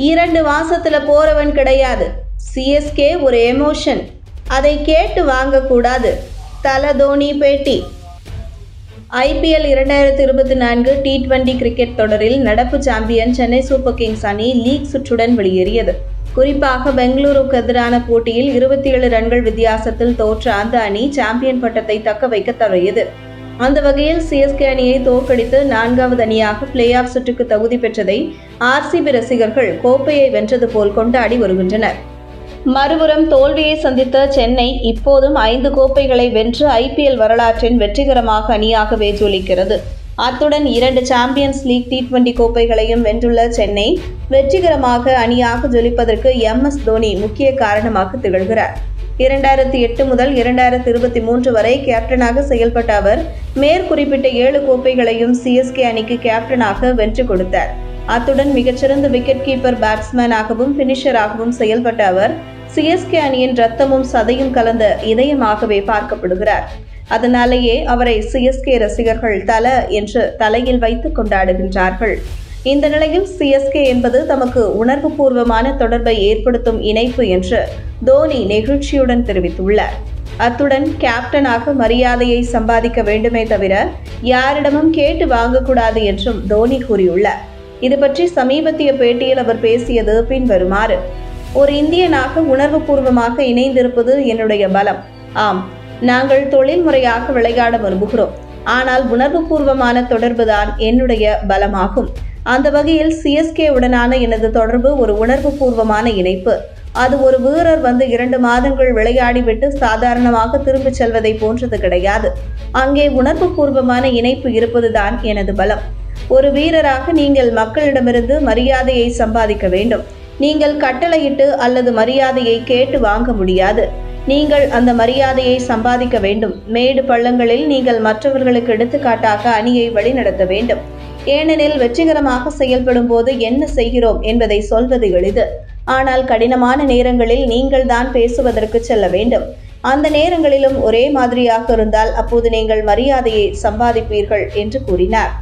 இரண்டு மாசத்துல போறவன் கிடையாது. சிஎஸ்கே ஒரு எமோஷன் அதை கேட்டு வாங்கக்கூடாது. தல தோனி பேட்டி. ஐபிஎல் இரண்டாயிரத்தி இருபத்தி நான்கு டி டுவெண்டி கிரிக்கெட் தொடரில் நடப்பு சாம்பியன் சென்னை சூப்பர் கிங்ஸ் அணி லீக் சுற்றுடன் வெளியேறியது. குறிப்பாக பெங்களூருக்கு எதிரான போட்டியில் இருபத்தி ஏழு ரன்கள் வித்தியாசத்தில் தோற்ற அந்த அணி சாம்பியன் பட்டத்தை தக்க வைக்க தவறியது. அந்த வகையில் சிஎஸ்கே அணியை தோற்கடித்து நான்காவது அணியாக பிளே ஆஃப் சுற்றுக்கு தகுதி பெற்றதை ஆர்சிபி ரசிகர்கள் கோப்பையை வென்றது போல் கொண்டாடி வருகின்றனர். மறுபுறம் தோல்வியை சந்தித்த சென்னை இப்போதும் ஐந்து கோப்பைகளை வென்று ஐபிஎல் வரலாற்றின் வெற்றிகரமாக அணியாகவே ஜொலிக்கிறது. அத்துடன் இரண்டு சாம்பியன்ஸ் லீக் டி டுவெண்டி கோப்பைகளையும் வென்றுள்ள சென்னை வெற்றிகரமாக அணியாக ஜொலிப்பதற்கு எம் எஸ் தோனி முக்கிய காரணமாக திகழ்கிறார். இரண்டாயிரத்தி எட்டு முதல் இரண்டாயிரத்தி இருபத்தி மூன்று வரை கேப்டனாக செயல்பட்ட அவர் மேற்குறிப்பிட்ட ஏழு கோப்பைகளையும் சிஎஸ்கே அணிக்கு கேப்டனாக வென்று கொடுத்தார். அத்துடன் மிகச்சிறந்த விக்கெட் கீப்பர் பேட்ஸ்மேனாகவும் பினிஷராகவும் செயல்பட்ட அவர் சிஎஸ்கே அணியின் ரத்தமும் சதையும் கலந்த இதயமாகவே பார்க்கப்படுகிறார். அதனாலேயே அவரை சிஎஸ்கே ரசிகர்கள் தல என்று தலையில் வைத்து கொண்டாடுகின்றார்கள். இந்த நிலையில் சிஎஸ்கே என்பது தமக்கு உணர்வுபூர்வமான தொடர்பை ஏற்படுத்தும் இணைப்பு என்று தோனி நெகிழ்ச்சியுடன் தெரிவித்துள்ளார். அத்துடன் கேப்டனாக மரியாதையை சம்பாதிக்க வேண்டுமே தவிர யாரிடமும் கேட்டு வாங்கக்கூடாது என்றும் தோனி கூறியுள்ளார். இது பற்றி சமீபத்திய பேட்டியில் அவர் பேசியது பின்வருமாறு ஒரு இந்தியனாக உணர்வுபூர்வமாக இணைந்திருப்பது என்னுடைய பலம். ஆம் நாங்கள் தொழில்முறையாக விளையாட விரும்புகிறோம். ஆனால் உணர்வுபூர்வமான தொடர்புதான் என்னுடைய பலமாகும். அந்த வகையில் சிஎஸ்கே உடனான எனது தொடர்பு ஒரு உணர்வுபூர்வமான இணைப்பு. அது ஒரு வீரர் வந்து இரண்டு மாதங்கள் விளையாடிவிட்டு சாதாரணமாக திரும்பிச் செல்வதை போன்றது கிடையாது. அங்கே உணர்வுபூர்வமான இணைப்பு இருப்பதுதான் எனது பலம். ஒரு வீரராக நீங்கள் மக்களிடமிருந்து மரியாதையை சம்பாதிக்க வேண்டும். நீங்கள் கட்டளையிட்டு அல்லது மரியாதையை கேட்டு வாங்க முடியாது. நீங்கள் அந்த மரியாதையை சம்பாதிக்க வேண்டும். மேடு பள்ளங்களில் நீங்கள் மற்றவர்களுக்கு எடுத்துக்காட்டாக அணியை வழிநடத்த வேண்டும். ஏனெனில் வெற்றிகரமாக செயல்படும் போது என்ன செய்கிறோம் என்பதை சொல்வது எளிது. ஆனால் கடினமான நேரங்களில் நீங்கள் தான் பேசுவதற்கு செல்ல வேண்டும். அந்த நேரங்களிலும் ஒரே மாதிரியாக இருந்தால் அப்போது நீங்கள் மரியாதையை சம்பாதிப்பீர்கள் என்று கூறினார்.